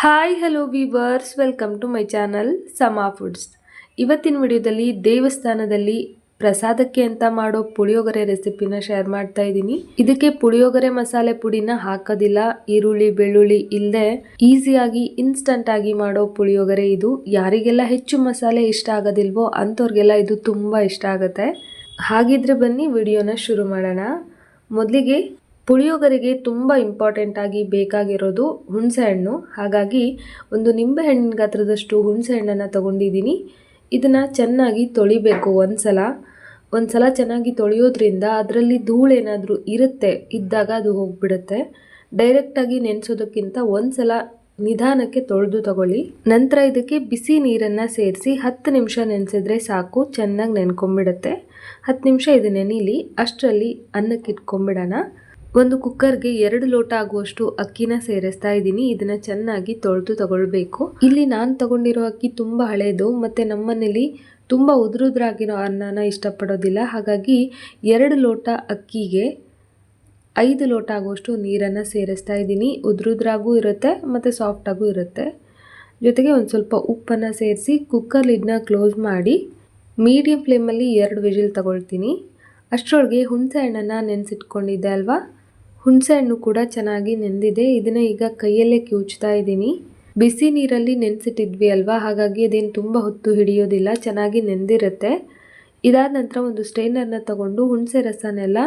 Hi hello viewers welcome to my channel Sama foods ಇವತ್ತಿನ ವಿಡಿಯೋದಲ್ಲಿ ದೇವಸ್ಥಾನದಲ್ಲಿ ಪ್ರಸಾದಕ್ಕೆ ಅಂತ ಮಾಡೋ ಪುಳಿಯೋಗರೆ ರೆಸಿಪಿನ ಶೇರ್ ಮಾಡ್ತಾ ಇದ್ದೀನಿ. ಇದಕ್ಕೆ ಪುಳಿಯೋಗರೆ ಮಸಾಲೆ ಪುಡಿನ ಹಾಕೋದಿಲ್ಲ. ಈರುಳ್ಳಿ, ಬೆಳ್ಳುಳ್ಳಿ ಇಲ್ಲದೆ ಈಸಿಯಾಗಿ ಇನ್ಸ್ಟಂಟ್ ಆಗಿ ಮಾಡೋ ಪುಳಿಯೋಗರೆ ಇದು. ಯಾರಿಗೆಲ್ಲ ಹೆಚ್ಚು ಮಸಾಲೆ ಇಷ್ಟ ಆಗೋದಿಲ್ವೋ ಅಂಥವ್ರಿಗೆಲ್ಲ ಇದು ತುಂಬ ಇಷ್ಟ ಆಗುತ್ತೆ. ಹಾಗಿದ್ರೆ ಬನ್ನಿ ವಿಡಿಯೋನ ಶುರು ಮಾಡೋಣ. ಮೊದಲಿಗೆ ಪುಳಿಯೋಗರೆಗೆ ತುಂಬ ಇಂಪಾರ್ಟೆಂಟ್ ಆಗಿ ಬೇಕಾಗಿರೋದು ಹುಣಸೆ ಹಣ್ಣು ಹಾಗಾಗಿ ಒಂದು ನಿಂಬೆ ಹಣ್ಣಿನ ಗಾತ್ರದಷ್ಟು ಹುಣಸೆ ಹಣ್ಣನ್ನು ತಗೊಂಡಿದ್ದೀನಿ. ಇದನ್ನು ಚೆನ್ನಾಗಿ ತೊಳಿಬೇಕು ಒಂದು ಸಲ ಒಂದು ಸಲ ಚೆನ್ನಾಗಿ ತೊಳೆಯೋದ್ರಿಂದ ಅದರಲ್ಲಿ ಧೂಳೇನಾದರೂ ಇರುತ್ತೆ, ಇದ್ದಾಗ ಅದು ಹೋಗ್ಬಿಡುತ್ತೆ. ಡೈರೆಕ್ಟಾಗಿ ನೆನೆಸೋದಕ್ಕಿಂತ ಒಂದ್ಸಲ ನಿಧಾನಕ್ಕೆ ತೊಳೆದು ತಗೊಳ್ಳಿ. ನಂತರ ಇದಕ್ಕೆ ಬಿಸಿ ನೀರನ್ನು ಸೇರಿಸಿ ಹತ್ತು ನಿಮಿಷ ನೆನೆಸಿದ್ರೆ ಸಾಕು, ಚೆನ್ನಾಗಿ ನೆನ್ಕೊಂಬಿಡುತ್ತೆ. ಹತ್ತು ನಿಮಿಷ ಇದು ನೆನೀಲಿ ಅಷ್ಟರಲ್ಲಿ ಅನ್ನಕ್ಕೆ ಇಟ್ಕೊಂಬಿಡೋಣ ಒಂದು ಕುಕ್ಕರ್ಗೆ ಎರಡು ಲೋಟ ಆಗುವಷ್ಟು ಅಕ್ಕಿನ ಸೇರಿಸ್ತಾ ಇದ್ದೀನಿ. ಇದನ್ನ ಚೆನ್ನಾಗಿ ತೊಳೆದು ತಗೊಳ್ಬೇಕು. ಇಲ್ಲಿ ನಾನು ತಗೊಂಡಿರೋ ಅಕ್ಕಿ ತುಂಬ ಹಳೇದು, ಮತ್ತು ನಮ್ಮನೇಲಿ ತುಂಬ ಉದುರುದ್ರಾಗಿರೋ ಅನ್ನನ ಇಷ್ಟಪಡೋದಿಲ್ಲ. ಹಾಗಾಗಿ ಎರಡು ಲೋಟ ಅಕ್ಕಿಗೆ ಐದು ಲೋಟ ಆಗುವಷ್ಟು ನೀರನ್ನು ಸೇರಿಸ್ತಾ ಇದ್ದೀನಿ. ಉದುರುದ್ರಾಗೂ ಇರುತ್ತೆ, ಮತ್ತು ಸಾಫ್ಟಾಗೂ ಇರುತ್ತೆ. ಜೊತೆಗೆ ಒಂದು ಸ್ವಲ್ಪ ಉಪ್ಪನ್ನು ಸೇರಿಸಿ ಕುಕ್ಕರ್ ಲಿಡ್ನ ಕ್ಲೋಸ್ ಮಾಡಿ ಮೀಡಿಯಂ ಫ್ಲೇಮಲ್ಲಿ ಎರಡು ವಿಜಿಲ್ ತಗೊಳ್ತೀನಿ. ಅಷ್ಟರೊಳಗೆ ಹುಣಸೆ ಹಣ್ಣನ್ನು ನೆನೆಸಿಟ್ಕೊಂಡಿದ್ದೆ ಅಲ್ವಾ? ಹುಣಸೆ ಹಣ್ಣು ಕೂಡ ಚೆನ್ನಾಗಿ ನೆಂದಿದೆ. ಇದನ್ನು ಈಗ ಕೈಯಲ್ಲೇ ಕಿವುಚ್ತಾ ಇದ್ದೀನಿ. ಬಿಸಿ ನೀರಲ್ಲಿ ನೆನೆಸಿಟ್ಟಿದ್ವಿ ಅಲ್ವಾ? ಹಾಗಾಗಿ ಅದೇನು ತುಂಬ ಹೊತ್ತು ಹಿಡಿಯೋದಿಲ್ಲ. ಚೆನ್ನಾಗಿ ನೆಂದಿರುತ್ತೆ. ಇದಾದ ನಂತರ ಒಂದು ಸ್ಟ್ರೈನರ್ನ ತಗೊಂಡು ಹುಣಸೆ ರಸನೆಲ್ಲ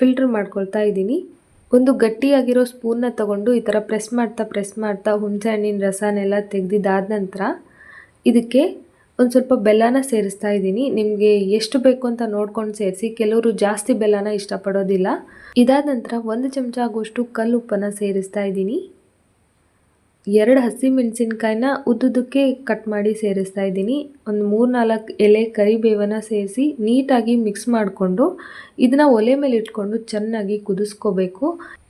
ಫಿಲ್ಟರ್ ಮಾಡ್ಕೊಳ್ತಾ ಇದ್ದೀನಿ. ಒಂದು ಗಟ್ಟಿಯಾಗಿರೋ ಸ್ಪೂನ್ನ ತಗೊಂಡು ಈ ಥರ ಪ್ರೆಸ್ ಮಾಡ್ತಾ ಪ್ರೆಸ್ ಮಾಡ್ತಾ ಹುಣಸೆ ಹಣ್ಣಿನ ರಸನೆಲ್ಲ ತೆಗೆದಿದ್ದಾದ ನಂತರ ಇದಕ್ಕೆ ಒಂದು ಸ್ವಲ್ಪ ಬೆಲ್ಲನ ಸೇರಿಸ್ತಾ ಇದ್ದೀನಿ. ನಿಮಗೆ ಎಷ್ಟು ಬೇಕು ಅಂತ ನೋಡ್ಕೊಂಡು ಸೇರಿಸಿ. ಕೆಲವರು ಜಾಸ್ತಿ ಬೆಲ್ಲನ ಇಷ್ಟಪಡೋದಿಲ್ಲ. ಇದಾದ ನಂತರ ಒಂದು ಚಮಚ ಆಗುವಷ್ಟು ಕಲ್ಲುಪ್ಪನ್ನು ಸೇರಿಸ್ತಾ ಇದ್ದೀನಿ. ಎರಡು ಹಸಿ ಮೆಣಸಿನ್ಕಾಯಿನ ಉದ್ದುದಕ್ಕೆ ಕಟ್ ಮಾಡಿ ಸೇರಿಸ್ತಾ ಇದ್ದೀನಿ. ಒಂದು ಮೂರು ನಾಲ್ಕು ಎಲೆ ಕರಿಬೇವನ ಸೇರಿಸಿ ನೀಟಾಗಿ ಮಿಕ್ಸ್ ಮಾಡಿಕೊಂಡು ಇದನ್ನ ಒಲೆ ಮೇಲೆ ಇಟ್ಕೊಂಡು ಚೆನ್ನಾಗಿ ಕುದಿಸ್ಕೋಬೇಕು.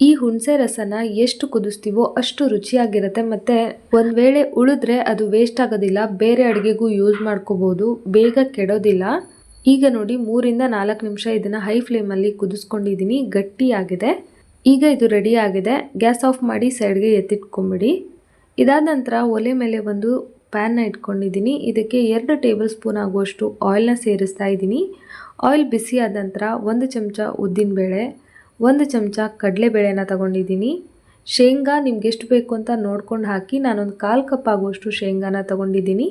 ಈ ಹುಣಸೆ ರಸನ ಎಷ್ಟು ಕುದಿಸ್ತೀವೋ ಅಷ್ಟು ರುಚಿಯಾಗಿರುತ್ತೆ. ಮತ್ತು ಒಂದು ವೇಳೆ ಉಳಿದ್ರೆ ಅದು ವೇಸ್ಟ್ ಆಗೋದಿಲ್ಲ. ಬೇರೆ ಅಡುಗೆಗೂ ಯೂಸ್ ಮಾಡ್ಕೋಬೋದು. ಬೇಗ ಕೆಡೋದಿಲ್ಲ. ಈಗ ನೋಡಿ ಮೂರಿಂದ ನಾಲ್ಕು ನಿಮಿಷ ಇದನ್ನು ಹೈ ಫ್ಲೇಮಲ್ಲಿ ಕುದಿಸ್ಕೊಂಡಿದ್ದೀನಿ. ಗಟ್ಟಿಯಾಗಿದೆ. ಈಗ ಇದು ರೆಡಿ ಆಗಿದೆ. ಗ್ಯಾಸ್ ಆಫ್ ಮಾಡಿ ಸೈಡ್ಗೆ ಎತ್ತಿಟ್ಕೊಂಬಿಡಿ. ಇದಾದ ನಂತರ ಒಲೆ ಮೇಲೆ ಒಂದು ಪ್ಯಾನ್ನ ಇಟ್ಕೊಂಡಿದ್ದೀನಿ. ಇದಕ್ಕೆ ಎರಡು ಟೇಬಲ್ ಸ್ಪೂನ್ ಆಗುವಷ್ಟು ಆಯಿಲ್ನ ಸೇರಿಸ್ತಾ ಇದ್ದೀನಿ. ಆಯಿಲ್ ಬಿಸಿ ಆದ ನಂತರ ಒಂದು ಚಮಚ ಉದ್ದಿನಬೇಳೆ, ಒಂದು ಚಮಚ ಕಡಲೆಬೇಳೆನ ತಗೊಂಡಿದ್ದೀನಿ. ಶೇಂಗಾ ನಿಮ್ಗೆ ಎಷ್ಟು ಬೇಕು ಅಂತ ನೋಡ್ಕೊಂಡು ಹಾಕಿ ನಾನೊಂದು ಕಾಲು ಕಪ್ ಆಗುವಷ್ಟು ಶೇಂಗಾನ ತಗೊಂಡಿದ್ದೀನಿ.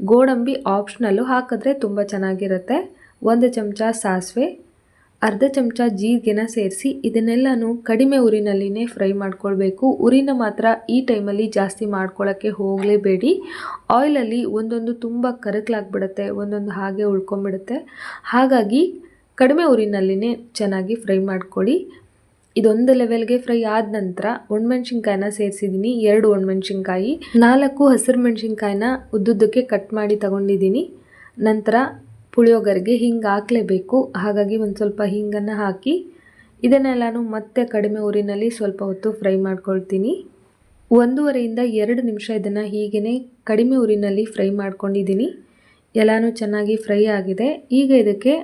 ಗೋಡಂಬಿ ಆಪ್ಷನಲ್ಲು ಹಾಕಿದ್ರೆ ತುಂಬ ಚೆನ್ನಾಗಿರುತ್ತೆ. ಒಂದು ಚಮಚ ಸಾಸಿವೆ ಅರ್ಧ ಚಮಚ ಜೀರಿಗೆನ ಸೇರಿಸಿ ಇದನ್ನೆಲ್ಲನೂ ಕಡಿಮೆ ಉರಿನಲ್ಲಿನೇ ಫ್ರೈ ಮಾಡ್ಕೊಳ್ಬೇಕು. ಉರಿನ ಮಾತ್ರ ಈ ಟೈಮಲ್ಲಿ ಜಾಸ್ತಿ ಮಾಡ್ಕೊಳ್ಳೋಕ್ಕೆ ಹೋಗಲೇಬೇಡಿ. ಆಯಿಲಲ್ಲಿ ಒಂದೊಂದು ತುಂಬ ಕರಕಲಾಗ್ಬಿಡುತ್ತೆ ಒಂದೊಂದು ಹಾಗೆ ಉಳ್ಕೊಂಬಿಡುತ್ತೆ. ಹಾಗಾಗಿ ಕಡಿಮೆ ಉರಿನಲ್ಲಿನೇ ಚೆನ್ನಾಗಿ ಫ್ರೈ ಮಾಡ್ಕೊಳ್ಳಿ ಇದೊಂದು ಲೆವೆಲ್ಗೆ ಫ್ರೈ ಆದ ನಂತರ ಒಣಮೆಣ್ಸಿನ್ಕಾಯಿನ ಸೇರಿಸಿದ್ದೀನಿ ಎರಡು ಒಣಮೆಣ್ಸಿನ್ಕಾಯಿ, ನಾಲ್ಕು ಹಸಿರು ಮೆಣಸಿನ್ಕಾಯಿನ ಉದ್ದುದ್ದಕ್ಕೆ ಕಟ್ ಮಾಡಿ ತಗೊಂಡಿದ್ದೀನಿ ನಂತರ ಪುಳಿಯೋಗರೆಗೆ ಹಿಂಗೆ ಹಾಕಲೇಬೇಕು. ಹಾಗಾಗಿ ಒಂದು ಸ್ವಲ್ಪ ಹಿಂಗನ್ನು ಹಾಕಿ ಇದನ್ನೆಲ್ಲನೂ ಮತ್ತೆ ಕಡಿಮೆ ಊರಿನಲ್ಲಿ ಸ್ವಲ್ಪ ಹೊತ್ತು ಫ್ರೈ ಮಾಡ್ಕೊಳ್ತೀನಿ. ಒಂದೂವರೆಯಿಂದ ಎರಡು ನಿಮಿಷ ಇದನ್ನು ಹೀಗೇ ಕಡಿಮೆ ಊರಿನಲ್ಲಿ ಫ್ರೈ ಮಾಡ್ಕೊಂಡಿದ್ದೀನಿ. ಎಲ್ಲನೂ ಚೆನ್ನಾಗಿ ಫ್ರೈ ಆಗಿದೆ. ಈಗ ಇದಕ್ಕೆ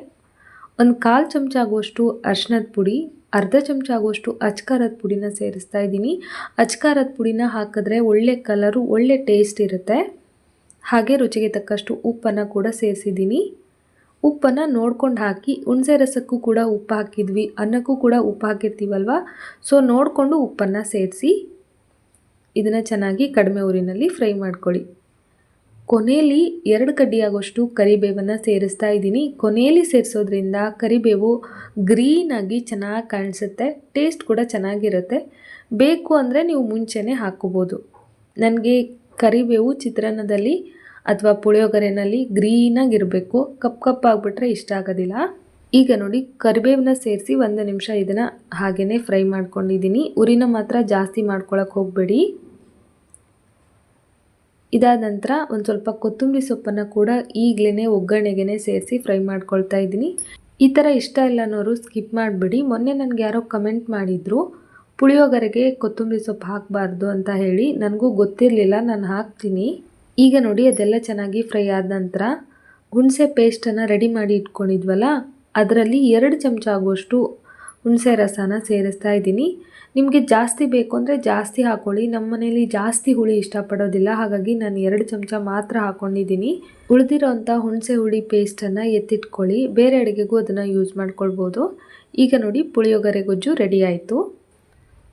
ಒಂದು ಕಾಲು ಚಮಚ ಆಗುವಷ್ಟು ಅರ್ಶಿನದ ಪುಡಿ, ಅರ್ಧ ಚಮಚ ಆಗುವಷ್ಟು ಅಚ್ಕಾರದ ಪುಡಿನ ಸೇರಿಸ್ತಾ ಇದ್ದೀನಿ. ಅಚ್ಕಾರದ ಪುಡಿನ ಹಾಕಿದ್ರೆ ಒಳ್ಳೆ ಕಲರು ಒಳ್ಳೆ ಟೇಸ್ಟ್ ಇರುತ್ತೆ. ಹಾಗೆ ರುಚಿಗೆ ತಕ್ಕಷ್ಟು ಉಪ್ಪನ್ನು ಕೂಡ ಸೇರಿಸಿದ್ದೀನಿ. ಉಪ್ಪನ್ನು ನೋಡ್ಕೊಂಡು ಹಾಕಿ, ಹುಣಸೆ ರಸಕ್ಕೂ ಕೂಡ ಉಪ್ಪು ಹಾಕಿದ್ವಿ, ಅನ್ನಕ್ಕೂ ಕೂಡ ಉಪ್ಪು ಹಾಕಿರ್ತೀವಲ್ವ? ಸೊ ನೋಡಿಕೊಂಡು ಉಪ್ಪನ್ನು ಸೇರಿಸಿ, ಇದನ್ನು ಚೆನ್ನಾಗಿ ಕಡಿಮೆ ಊರಿನಲ್ಲಿ ಫ್ರೈ ಮಾಡ್ಕೊಳ್ಳಿ. ಕೊನೆಯಲ್ಲಿ ಎರಡು ಕಡ್ಡಿಯಾಗೋಷ್ಟು ಕರಿಬೇವನ್ನು ಸೇರಿಸ್ತಾ ಇದ್ದೀನಿ. ಕೊನೆಯಲ್ಲಿ ಸೇರಿಸೋದ್ರಿಂದ ಕರಿಬೇವು ಗ್ರೀನಾಗಿ ಚೆನ್ನಾಗಿ ಕಾಣಿಸುತ್ತೆ, ಟೇಸ್ಟ್ ಕೂಡ ಚೆನ್ನಾಗಿರುತ್ತೆ. ಬೇಕು ಅಂದರೆ ನೀವು ಮುಂಚೆನೇ ಹಾಕ್ಕೋಬೋದು. ನನಗೆ ಕರಿಬೇವು ಚಿತ್ರಾನ್ನದಲ್ಲಿ ಅಥವಾ ಪುಳಿಯೋಗರೆನಲ್ಲಿ ಗ್ರೀನಾಗಿರಬೇಕು. ಕಪ್ ಕಪ್ ಆಗಿಬಿಟ್ರೆ ಇಷ್ಟ ಆಗೋದಿಲ್ಲ. ಈಗ ನೋಡಿ ಕರಿಬೇವನ್ನ ಸೇರಿಸಿ ಒಂದು ನಿಮಿಷ ಇದನ್ನು ಹಾಗೇ ಫ್ರೈ ಮಾಡ್ಕೊಂಡಿದ್ದೀನಿ. ಉರಿನ ಮಾತ್ರ ಜಾಸ್ತಿ ಮಾಡ್ಕೊಳಕ್ಕೆ ಹೋಗಬೇಡಿ. ಇದಾದ ನಂತರ ಒಂದು ಸ್ವಲ್ಪ ಕೊತ್ತಂಬರಿ ಸೊಪ್ಪನ್ನು ಕೂಡ ಈಗಲೇ ಒಗ್ಗರಣೆಗೆ ಸೇರಿಸಿ ಫ್ರೈ ಮಾಡ್ಕೊಳ್ತಾ ಇದ್ದೀನಿ. ಈ ಥರ ಇಷ್ಟ ಇಲ್ಲ ಅನ್ನೋರು ಸ್ಕಿಪ್ ಮಾಡಿಬಿಡಿ. ಮೊನ್ನೆ ನನಗೆ ಯಾರೋ ಕಮೆಂಟ್ ಮಾಡಿದರು, ಪುಳಿಯೋಗರೆಗೆ ಕೊತ್ತಂಬರಿ ಸೊಪ್ಪು ಹಾಕಬಾರ್ದು ಅಂತ ಹೇಳಿ. ನನಗೂ ಗೊತ್ತಿರಲಿಲ್ಲ, ನಾನು ಹಾಕ್ತೀನಿ. ಈಗ ನೋಡಿ, ಅದೆಲ್ಲ ಚೆನ್ನಾಗಿ ಫ್ರೈ ಆದ ನಂತರ ಹುಣಸೆ ಪೇಸ್ಟನ್ನು ರೆಡಿ ಮಾಡಿ ಇಟ್ಕೊಂಡಿದ್ವಲ್ಲ, ಅದರಲ್ಲಿ ಎರಡು ಚಮಚ ಆಗುವಷ್ಟು ಹುಣಸೆ ರಸನ ಸೇರಿಸ್ತಾ ಇದ್ದೀನಿ. ನಿಮಗೆ ಜಾಸ್ತಿ ಬೇಕು ಅಂದರೆ ಜಾಸ್ತಿ ಹಾಕೊಳ್ಳಿ. ನಮ್ಮ ಮನೇಲಿ ಜಾಸ್ತಿ ಹುಳಿ ಇಷ್ಟಪಡೋದಿಲ್ಲ, ಹಾಗಾಗಿ ನಾನು ಎರಡು ಚಮಚ ಮಾತ್ರ ಹಾಕ್ಕೊಂಡಿದ್ದೀನಿ ಉಳಿದಿರೋಂಥ ಹುಣಸೆ ಹುಳಿ ಪೇಸ್ಟನ್ನು ಎತ್ತಿಟ್ಕೊಳ್ಳಿ. ಬೇರೆ ಅಡುಗೆಗೂ ಅದನ್ನು ಯೂಸ್ ಮಾಡ್ಕೊಳ್ಬೋದು. ಈಗ ನೋಡಿ ಪುಳಿಯೋಗರೆ ಗೊಜ್ಜು ರೆಡಿ ಆಯಿತು.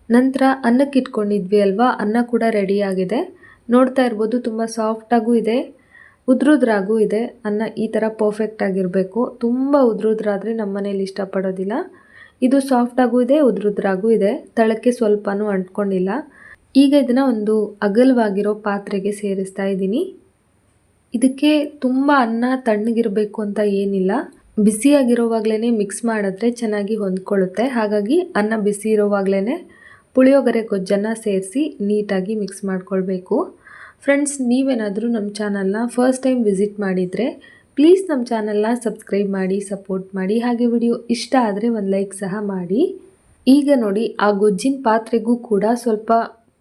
ನಂತರ ಅನ್ನಕ್ಕೆ ಇಟ್ಕೊಂಡಿದ್ವಿ ಅಲ್ವಾ, ಅನ್ನ ಕೂಡ ರೆಡಿಯಾಗಿದೆ ನೋಡ್ತಾ ಇರ್ಬೋದು, ತುಂಬ ಸಾಫ್ಟಾಗೂ ಇದೆ, ಉದ್ರುದ್ರಾಗೂ ಇದೆ. ಅನ್ನ ಈ ಥರ ಪರ್ಫೆಕ್ಟ್ ಆಗಿರಬೇಕು. ತುಂಬ ಉದ್ರುದ್ರಾದರೆ ನಮ್ಮ ಮನೇಲಿ ಇಷ್ಟಪಡೋದಿಲ್ಲ. ಇದು ಸಾಫ್ಟಾಗೂ ಇದೆ, ಉದ್ರುದ್ರಾಗೂ ಇದೆ. ತಳಕ್ಕೆ ಸ್ವಲ್ಪನೂ ಅಂಟ್ಕೊಂಡಿಲ್ಲ. ಈಗ ಇದನ್ನು ಒಂದು ಅಗಲವಾಗಿರೋ ಪಾತ್ರೆಗೆ ಸೇರಿಸ್ತಾ ಇದ್ದೀನಿ. ಇದಕ್ಕೆ ತುಂಬ ಅನ್ನ ತಣ್ಣಗಿರಬೇಕು ಅಂತ ಏನಿಲ್ಲ. ಬಿಸಿಯಾಗಿರೋವಾಗಲೇ ಮಿಕ್ಸ್ ಮಾಡಿದ್ರೆ ಚೆನ್ನಾಗಿ ಹೊಂದ್ಕೊಳ್ಳುತ್ತೆ. ಹಾಗಾಗಿ ಅನ್ನ ಬಿಸಿ ಇರೋವಾಗಲೇ ಪುಳಿಯೋಗರೆ ಗೊಜ್ಜನ್ನು ಸೇರಿಸಿ ನೀಟಾಗಿ ಮಿಕ್ಸ್ ಮಾಡ್ಕೊಳ್ಬೇಕು. ಫ್ರೆಂಡ್ಸ್ ನೀವೇನಾದರೂ ನಮ್ಮ ಚಾನಲ್ನ ಫಸ್ಟ್ ಟೈಮ್ ವಿಸಿಟ್ ಮಾಡಿದರೆ ಪ್ಲೀಸ್ ನಮ್ಮ ಚಾನಲ್ನ ಸಬ್ಸ್ಕ್ರೈಬ್ ಮಾಡಿ ಸಪೋರ್ಟ್ ಮಾಡಿ, ಹಾಗೆ ವಿಡಿಯೋ ಇಷ್ಟ ಆದರೆ ಒಂದು ಲೈಕ್ ಸಹ ಮಾಡಿ. ಈಗ ನೋಡಿ, ಆ ಗೊಜ್ಜಿನ ಪಾತ್ರೆಗೂ ಕೂಡ ಸ್ವಲ್ಪ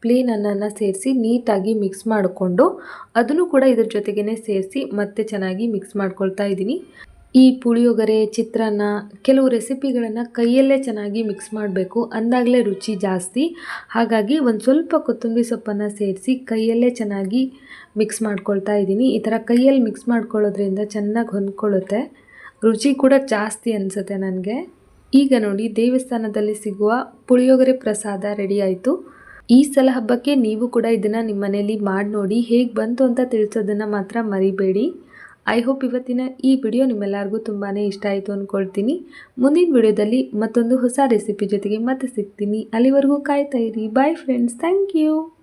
ಪ್ಲೇನ್ ಅನ್ನನ ಸೇರಿಸಿ ನೀಟಾಗಿ ಮಿಕ್ಸ್ ಮಾಡಿಕೊಂಡು ಅದನ್ನು ಕೂಡ ಇದ್ರ ಜೊತೆಗೇ ಸೇರಿಸಿ ಮತ್ತೆ ಚೆನ್ನಾಗಿ ಮಿಕ್ಸ್ ಮಾಡ್ಕೊಳ್ತಾ ಇದ್ದೀನಿ. ಈ ಪುಳಿಯೋಗರೆ, ಚಿತ್ರಾನ್ನ ಕೆಲವು ರೆಸಿಪಿಗಳನ್ನು ಕೈಯಲ್ಲೇ ಚೆನ್ನಾಗಿ ಮಿಕ್ಸ್ ಮಾಡಬೇಕು. ಅಂದಾಗಲೇ ರುಚಿ ಜಾಸ್ತಿ. ಹಾಗಾಗಿ ಒಂದು ಸ್ವಲ್ಪ ಕೊತ್ತಂಬರಿ ಸೊಪ್ಪನ್ನು ಸೇರಿಸಿ ಕೈಯಲ್ಲೇ ಚೆನ್ನಾಗಿ ಮಿಕ್ಸ್ ಮಾಡ್ಕೊಳ್ತಾ ಇದ್ದೀನಿ. ಈ ಥರ ಕೈಯಲ್ಲಿ ಮಿಕ್ಸ್ ಮಾಡ್ಕೊಳ್ಳೋದ್ರಿಂದ ಚೆನ್ನಾಗಿ ಹೊಂದ್ಕೊಳ್ಳುತ್ತೆ. ರುಚಿ ಕೂಡ ಜಾಸ್ತಿ ಅನಿಸುತ್ತೆ ನನಗೆ. ಈಗ ನೋಡಿ, ದೇವಸ್ಥಾನದಲ್ಲಿ ಸಿಗುವ ಪುಳಿಯೋಗರೆ ಪ್ರಸಾದ ರೆಡಿ ಆಯಿತು. ಈ ಸಲ ಹಬ್ಬಕ್ಕೆ ನೀವು ಕೂಡ ಇದನ್ನು ನಿಮ್ಮ ಮನೆಯಲ್ಲಿ ಮಾಡಿ ನೋಡಿ ಹೇಗೆ ಬಂತು ಅಂತ ತಿಳಿಸೋದನ್ನು ಮಾತ್ರ ಮರಿಬೇಡಿ. ಐ ಹೋಪ್ ಇವತ್ತಿನ ಈ ವಿಡಿಯೋ ನಿಮ್ಮೆಲ್ಲರಿಗೂ ತುಂಬಾ ಇಷ್ಟ ಆಯಿತು ಅಂದ್ಕೊಳ್ತೀನಿ ಮುಂದಿನ ವಿಡಿಯೋದಲ್ಲಿ ಮತ್ತೊಂದು ಹೊಸ ರೆಸಿಪಿ ಜೊತೆಗೆ ಮತ್ತೆ ಸಿಗ್ತೀನಿ. ಅಲ್ಲಿವರೆಗೂ ಕಾಯ್ತಾ ಇರಿ. Bye friends thank you